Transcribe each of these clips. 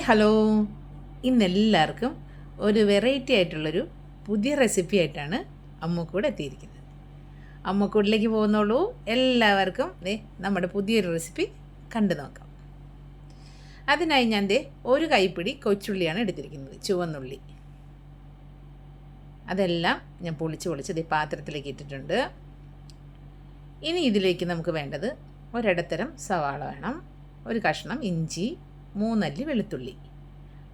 Hi hello. ഇന്നെല്ലാവർക്കും ഒരു variety ആയിട്ടുള്ളൊരു പുതിയ റെസിപ്പി ആയിട്ടാണ് അമ്മക്കൂടെ എത്തിയിരിക്കുന്നത്. അമ്മക്കൂടിലേക്ക് പോകുന്നുള്ളൂ. എല്ലാവർക്കും ദേ നമ്മുടെ പുതിയൊരു റെസിപ്പി കണ്ടു നോക്കാം. അതിനായി ഞാൻ ദേ ഒരു കൈപ്പിടി കൊച്ചുള്ളിയാണ് എടുത്തിരിക്കുന്നത് ചുവന്നുള്ളി. അതെല്ലാം ഞാൻ പൊളിച്ച് പൊളിച്ച് ദേ പാത്രത്തിലേക്ക് ഇട്ടിട്ടുണ്ട്. ഇനി ഇതിലേക്ക് നമുക്ക് വേണ്ടത് ഒരിടത്തരം സവാള വേണം ഒരു കഷ്ണം ഇഞ്ചി മൂന്നല്ലി വെളുത്തുള്ളി.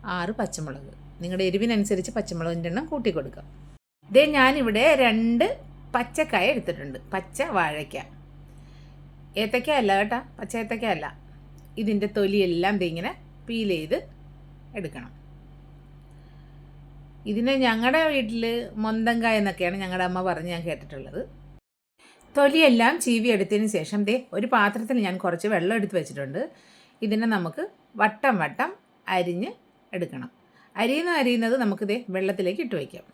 ആറ് പച്ചമുളക്. നിങ്ങളുടെ എരിവിനനുസരിച്ച് പച്ചമുളകിന്റെ എണ്ണം കൂട്ടി കൊടുക്കാം. ഇതേ ഞാനിവിടെ രണ്ട് പച്ചക്കായ എടുത്തിട്ടുണ്ട്. പച്ച വാഴയ്ക്ക. ഏത്തക്ക അല്ല കേട്ടോ. പച്ച ഏത്തക്ക അല്ല. ഇതിന്റെ തൊലിയെല്ലാം ദേ ഇങ്ങനെ പീൽ ചെയ്ത് എടുക്കണം. ഇതിനെ ഞങ്ങളുടെ വീട്ടിൽ മൊന്തങ്കായ എന്നൊക്കെയാണ് ഞങ്ങളുടെ അമ്മ പറഞ്ഞ് ഞാൻ കേട്ടിട്ടുള്ളത്. തൊലിയെല്ലാം ചീവി എടുത്തതിന് ശേഷം ദേ ഒരു പാത്രത്തിൽ ഞാൻ കുറച്ച് വെള്ളം എടുത്ത് വെച്ചിട്ടുണ്ട്. ഇതിനെ നമുക്ക് വട്ടം വട്ടം അരിഞ്ഞ് എടുക്കണം. അരിയുന്ന അരിയുന്നത് നമുക്കിത് വെള്ളത്തിലേക്ക് ഇട്ട് വയ്ക്കാം.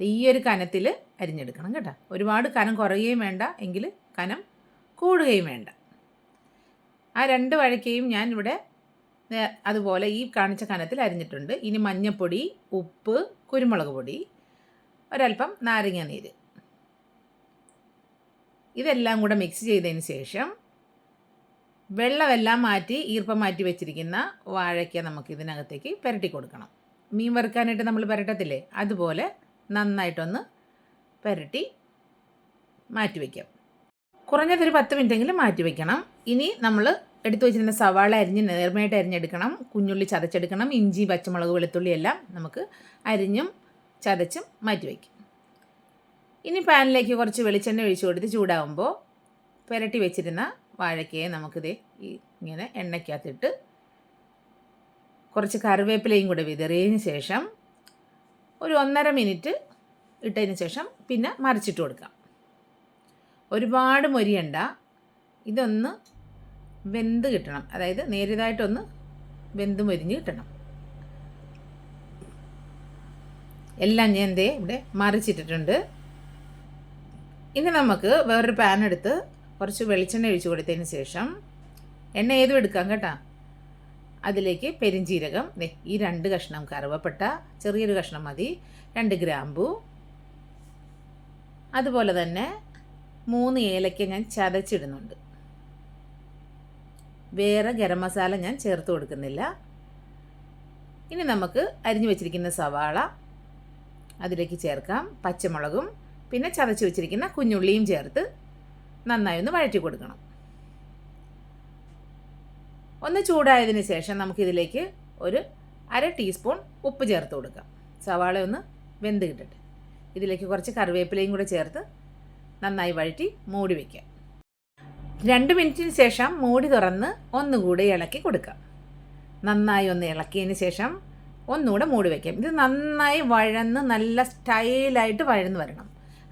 ഈ ഒരു കനത്തിൽ അരിഞ്ഞെടുക്കണം കേട്ടോ. ഒരുപാട് കനം കുറയുകയും വേണ്ട എങ്കിൽ കനം കൂടുകയും വേണ്ട. ആ രണ്ട് വഴക്കയും ഞാൻ ഇവിടെ അതുപോലെ ഈ കാണിച്ച കനത്തിൽ അരിഞ്ഞിട്ടുണ്ട്. ഇനി മഞ്ഞൾപ്പൊടി ഉപ്പ് കുരുമുളക് പൊടി ഒരല്പം നാരങ്ങ നീര്. ഇതെല്ലാം കൂടെ മിക്സ് ചെയ്തതിന് ശേഷം വെള്ളമെല്ലാം മാറ്റി ഈർപ്പം മാറ്റി വെച്ചിരിക്കുന്ന വാഴയ്ക്ക നമുക്ക് ഇതിനകത്തേക്ക് പുരട്ടി കൊടുക്കണം. മീൻ വറുക്കാനായിട്ട് നമ്മൾ പുരട്ടത്തില്ലേ? അതുപോലെ നന്നായിട്ടൊന്ന് പുരട്ടി മാറ്റി വയ്ക്കാം കുറഞ്ഞതൊരു പത്ത് മിനിറ്റെങ്കിലും മാറ്റി വയ്ക്കണം ഇനി നമ്മൾ എടുത്തു വെച്ചിരുന്ന സവാള അരിഞ്ഞ് നേർമയായിട്ട് അരിഞ്ഞെടുക്കണം. കുഞ്ഞുള്ളി ചതച്ചെടുക്കണം. ഇഞ്ചി പച്ചമുളക് വെളുത്തുള്ളി എല്ലാം നമുക്ക് അരിഞ്ഞും ചതച്ചും മാറ്റി വയ്ക്കും ഇനി പാനിലേക്ക് കുറച്ച് വെളിച്ചെണ്ണ ഒഴിച്ചു കൊടുത്ത് ചൂടാകുമ്പോൾ പുരട്ടി വെച്ചിരുന്ന വാഴക്കയെ നമുക്കിത് ഇങ്ങനെ എണ്ണയ്ക്കകത്തിട്ട് കുറച്ച് കറിവേപ്പിലയും കൂടെ വിതറിയതിന് ശേഷം ഒരു ഒന്നര മിനിറ്റ് ഇട്ടതിന് ശേഷം പിന്നെ മറിച്ചിട്ട് കൊടുക്കാം. ഒരുപാട് മൊരിയണ്ട. ഇതൊന്ന് വെന്ത് കിട്ടണം. അതായത് നേരിയതായിട്ടൊന്ന് വെന്ത് മൊരിഞ്ഞ് കിട്ടണം. എല്ലാം ഞാൻ എന്തേ ഇവിടെ മറിച്ചിട്ടിട്ടുണ്ട്. ഇനി നമുക്ക് വേറൊരു പാൻ എടുത്ത് കുറച്ച് വെളിച്ചെണ്ണ ഒഴിച്ചു കൊടുത്തതിന് ശേഷം എണ്ണ ഏതും എടുക്കാം കേട്ടോ. അതിലേക്ക് പെരിഞ്ചീരകം. ദേ ഈ രണ്ട് കഷ്ണം കറുവപ്പട്ട ചെറിയൊരു കഷ്ണം മതി. രണ്ട് ഗ്രാമ്പു. അതുപോലെ തന്നെ മൂന്ന് ഏലക്ക ഞാൻ ചതച്ചിടുന്നുണ്ട്. വേറെ ഗരം മസാല ഞാൻ ചേർത്ത് കൊടുക്കുന്നില്ല. ഇനി നമുക്ക് അരിഞ്ഞു വെച്ചിരിക്കുന്ന സവാള അതിലേക്ക് ചേർക്കാം. പച്ചമുളകും പിന്നെ ചതച്ച് വെച്ചിരിക്കുന്ന കുഞ്ഞുള്ളിയും ചേർത്ത് നന്നായി ഒന്ന് വഴറ്റി കൊടുക്കണം. ഒന്ന് ചൂടായതിന് ശേഷം നമുക്കിതിലേക്ക് ഒരു അര ടീസ്പൂൺ ഉപ്പ് ചേർത്ത് കൊടുക്കാം. സവാള ഒന്ന് വെന്ത് കിട്ടട്ടെ. ഇതിലേക്ക് കുറച്ച് കറിവേപ്പിലയും കൂടെ ചേർത്ത് നന്നായി വഴറ്റി മൂടി വയ്ക്കാം രണ്ട് മിനിറ്റിന് ശേഷം മൂടി തുറന്ന് ഒന്നുകൂടി ഇളക്കി കൊടുക്കാം. നന്നായി ഒന്ന് ഇളക്കിയതിന് ശേഷം ഒന്നുകൂടെ മൂടി വയ്ക്കാം ഇത് നന്നായി വഴന്ന് നല്ല സ്റ്റൈലായിട്ട് വഴന്ന് വരണം.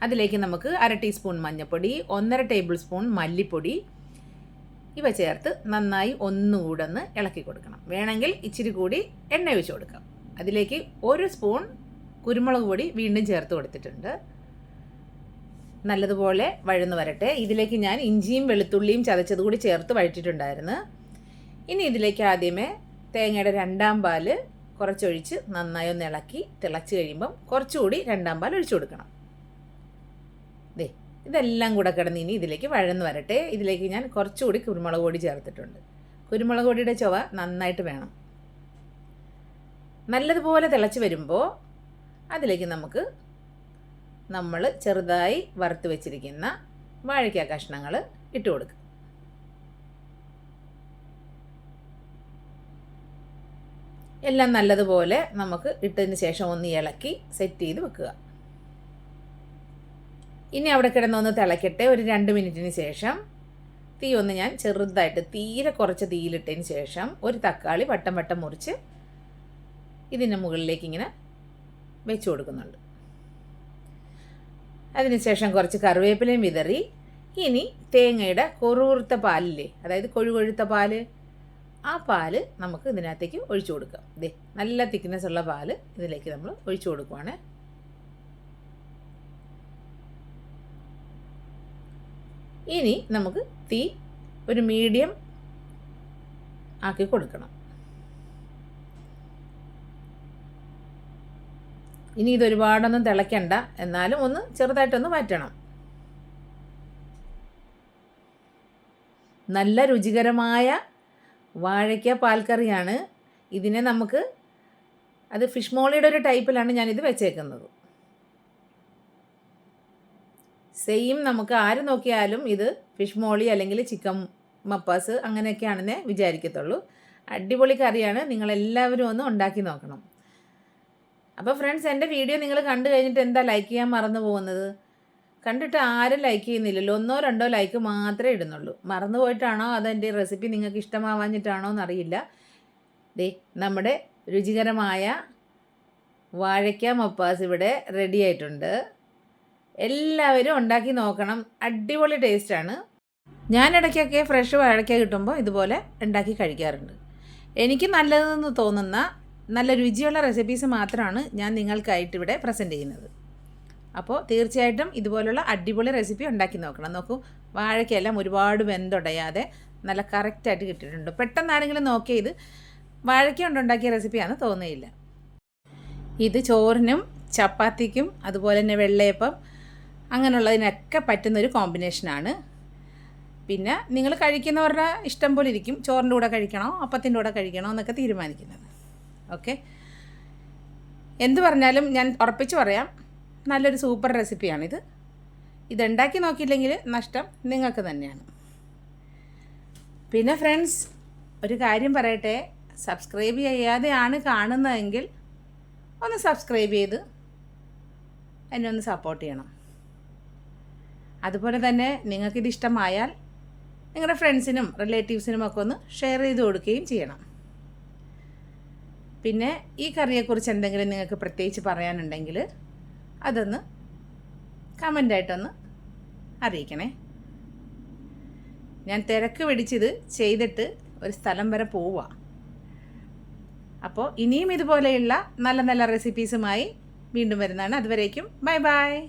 അതിലേക്ക് നമുക്ക് അര ടീസ്പൂൺ മഞ്ഞൾപ്പൊടി ഒന്നര ടേബിൾ സ്പൂൺ മല്ലിപ്പൊടി. ഇവ ചേർത്ത് നന്നായി ഒന്നുകൂടെ ഒന്ന് ഇളക്കി കൊടുക്കണം. വേണമെങ്കിൽ ഇച്ചിരി കൂടി എണ്ണ ഒഴിച്ച് കൊടുക്കാം. അതിലേക്ക് ഒരു സ്പൂൺ കുരുമുളക് പൊടി വീണ്ടും ചേർത്ത് കൊടുത്തിട്ടുണ്ട്. നല്ലതുപോലെ വഴന്നു വരട്ടെ. ഇതിലേക്ക് ഞാൻ ഇഞ്ചിയും വെളുത്തുള്ളിയും ചതച്ചത് കൂടി ചേർത്ത് വഴറ്റിയിട്ടുണ്ടായിരുന്നു. ഇനി ഇതിലേക്ക് ആദ്യമേ തേങ്ങയുടെ രണ്ടാം പാൽ കുറച്ചൊഴിച്ച് നന്നായി ഒന്ന് ഇളക്കി തിളച്ച് കഴിയുമ്പം കുറച്ചുകൂടി രണ്ടാം പാൽ ഒഴിച്ചു കൊടുക്കണം. ദേ ഇതെല്ലാം കൂടെ കിടന്ന് ഇനി ഇതിലേക്ക് വഴന്ന് വരട്ടെ. ഇതിലേക്ക് ഞാൻ കുറച്ചുകൂടി കുരുമുളക് പൊടി ചേർത്തിട്ടുണ്ട്. കുരുമുളക് പൊടിയുടെ ചുവ നന്നായിട്ട് വേണം. നല്ലതുപോലെ തിളച്ച് വരുമ്പോൾ അതിലേക്ക് നമുക്ക് നമ്മൾ ചെറുതായി വറുത്ത് വെച്ചിരിക്കുന്ന വാഴയ്ക്ക കഷ്ണങ്ങൾ ഇട്ട് കൊടുക്കുക എല്ലാം നല്ലതുപോലെ നമുക്ക് ഇട്ടതിന് ശേഷം ഒന്ന് ഇളക്കി സെറ്റ് ചെയ്ത് വെക്കുക. ഇനി അവിടെ കിടന്നൊന്ന് തിളക്കട്ടെ ഒരു രണ്ട് മിനിറ്റിന് ശേഷം. തീ ഒന്ന് ഞാൻ ചെറുതായിട്ട് തീരെ കുറച്ച് തീയിലിട്ടതിന് ശേഷം ഒരു തക്കാളി വട്ടം വട്ടം മുറിച്ച് ഇതിന്റെ മുകളിലേക്ക് ഇങ്ങനെ വെച്ച് കൊടുക്കുന്നുണ്ട്. അതിനുശേഷം കുറച്ച് കറിവേപ്പിലയും വിതറി. ഇനി തേങ്ങയുടെ കൊറുകുറുത്ത പാലില്ലേ അതായത് കൊഴുകൊഴുത്ത പാൽ ആ പാൽ നമുക്ക് ഇതിനകത്തേക്ക് ഒഴിച്ചു കൊടുക്കാം. ദേ നല്ല തിക്നെസ് ഉള്ള പാൽ ഇതിലേക്ക് നമ്മൾ ഒഴിച്ചു കൊടുക്കുവാണ്. ഇനി നമുക്ക് തീ ഒരു മീഡിയം ആക്കി കൊടുക്കണം. ഇനി ഇതൊരുപാടൊന്നും തിളയ്ക്കണ്ട. എന്നാലും ഒന്ന് ചെറുതായിട്ടൊന്ന് വറ്റണം. നല്ല രുചികരമായ വാഴയ്ക്ക പാൽക്കറിയാണ് ഇതിനെ നമുക്ക് അത് ഫിഷ് മോളിയുടെ ഒരു ടൈപ്പിലാണ് ഞാനിത് വെച്ചേക്കുന്നത്. സെയിം നമുക്ക് ആര് നോക്കിയാലും ഇത് ഫിഷ് മോളി അല്ലെങ്കിൽ ചിക്കൻ മപ്പാസ് അങ്ങനെയൊക്കെയാണെന്നേ വിചാരിക്കത്തുള്ളൂ. അടിപൊളി കറിയാണ്. നിങ്ങളെല്ലാവരും ഒന്ന് ഉണ്ടാക്കി നോക്കണം. അപ്പോൾ ഫ്രണ്ട്സ് എന്റെ വീഡിയോ നിങ്ങൾ കണ്ടു കഴിഞ്ഞിട്ട് എന്താ ലൈക്ക് ചെയ്യാൻ മറന്നു പോകുന്നത്? കണ്ടിട്ട് ആരും ലൈക്ക് ചെയ്യുന്നില്ലല്ലോ. ഒന്നോ രണ്ടോ ലൈക്ക് മാത്രമേ ഇടുന്നുള്ളൂ. മറന്നു പോയിട്ടാണോ? അതെന്റെ റെസിപ്പി നിങ്ങൾക്ക് ഇഷ്ടമാവാഞ്ഞിട്ടാണോ എന്നറിയില്ല ദേ നമ്മുടെ രുചികരമായ വാഴയ്ക്ക മപ്പാസ് ഇവിടെ റെഡി ആയിട്ടുണ്ട്. എല്ലാവരും ഉണ്ടാക്കി നോക്കണം. അടിപൊളി ടേസ്റ്റാണ് ഞാൻ ഇടയ്ക്കൊക്കെ ഫ്രഷ് വാഴയ്ക്ക കിട്ടുമ്പോൾ ഇതുപോലെ ഉണ്ടാക്കി കഴിക്കാറുണ്ട്. എനിക്ക് നല്ലതെന്ന് തോന്നുന്ന നല്ല രുചിയുള്ള റെസിപ്പീസ് മാത്രമാണ് ഞാൻ നിങ്ങൾക്കായിട്ട് ഇവിടെ പ്രസന്റ് ചെയ്യുന്നത്. അപ്പോൾ തീർച്ചയായിട്ടും ഇതുപോലുള്ള അടിപൊളി റെസിപ്പി ഉണ്ടാക്കി നോക്കണം. നോക്കൂ വാഴയ്ക്കെല്ലാം ഒരുപാട് വെന്തുടയാതെ നല്ല കറക്റ്റായിട്ട് കിട്ടിയിട്ടുണ്ട്. പെട്ടെന്ന് ആരെങ്കിലും നോക്കിയ ഇത് വാഴയ്ക്ക കൊണ്ടുണ്ടാക്കിയ റെസിപ്പിയാണെന്ന് തോന്നുകയില്ല. ഇത് ചോറിനും ചപ്പാത്തിക്കും അതുപോലെ തന്നെ വെള്ളയപ്പം അങ്ങനെയുള്ളതിനൊക്കെ പറ്റുന്നൊരു കോമ്പിനേഷനാണ്. പിന്നെ നിങ്ങൾ കഴിക്കുന്നവരുടെ ഇഷ്ടം പോലെ ഇരിക്കും. ചോറിന്റെ കൂടെ കഴിക്കണോ അപ്പത്തിന്റെ കൂടെ കഴിക്കണോ എന്നൊക്കെ തീരുമാനിക്കുന്നത്. ഓക്കെ? എന്തു പറഞ്ഞാലും ഞാൻ ഉറപ്പിച്ച് പറയാം. നല്ലൊരു സൂപ്പർ റെസിപ്പിയാണിത്. ഇതുണ്ടാക്കി നോക്കിയില്ലെങ്കിൽ നഷ്ടം നിങ്ങൾക്ക് തന്നെയാണ്. പിന്നെ ഫ്രണ്ട്സ് ഒരു കാര്യം പറയട്ടെ. സബ്സ്ക്രൈബ് ചെയ്യാതെയാണ് കാണുന്നതെങ്കിൽ ഒന്ന് സബ്സ്ക്രൈബ് ചെയ്ത് എന്നെ ഒന്ന് സപ്പോർട്ട് ചെയ്യണം. അതുപോലെ തന്നെ നിങ്ങൾക്കിത് ഇഷ്ടമായാൽ നിങ്ങളുടെ ഫ്രണ്ട്സിനും റിലേറ്റീവ്സിനും ഒക്കെ ഒന്ന് ഷെയർ ചെയ്ത് കൊടുക്കുകയും ചെയ്യണം. പിന്നെ ഈ കറിയെക്കുറിച്ച് എന്തെങ്കിലും നിങ്ങൾക്ക് പ്രത്യേകിച്ച് പറയാനുണ്ടെങ്കിൽ അതൊന്ന് കമന്റായിട്ടൊന്ന് അറിയിക്കണേ. ഞാൻ തിരക്ക് പിടിച്ചിത് ചെയ്തിട്ട് ഒരു സ്ഥലം വരെ പോവുക അപ്പോൾ ഇനിയും ഇതുപോലെയുള്ള നല്ല നല്ല റെസിപ്പീസുമായി വീണ്ടും വരുന്നതാണ്. അതുവരേക്കും ബൈ ബൈ.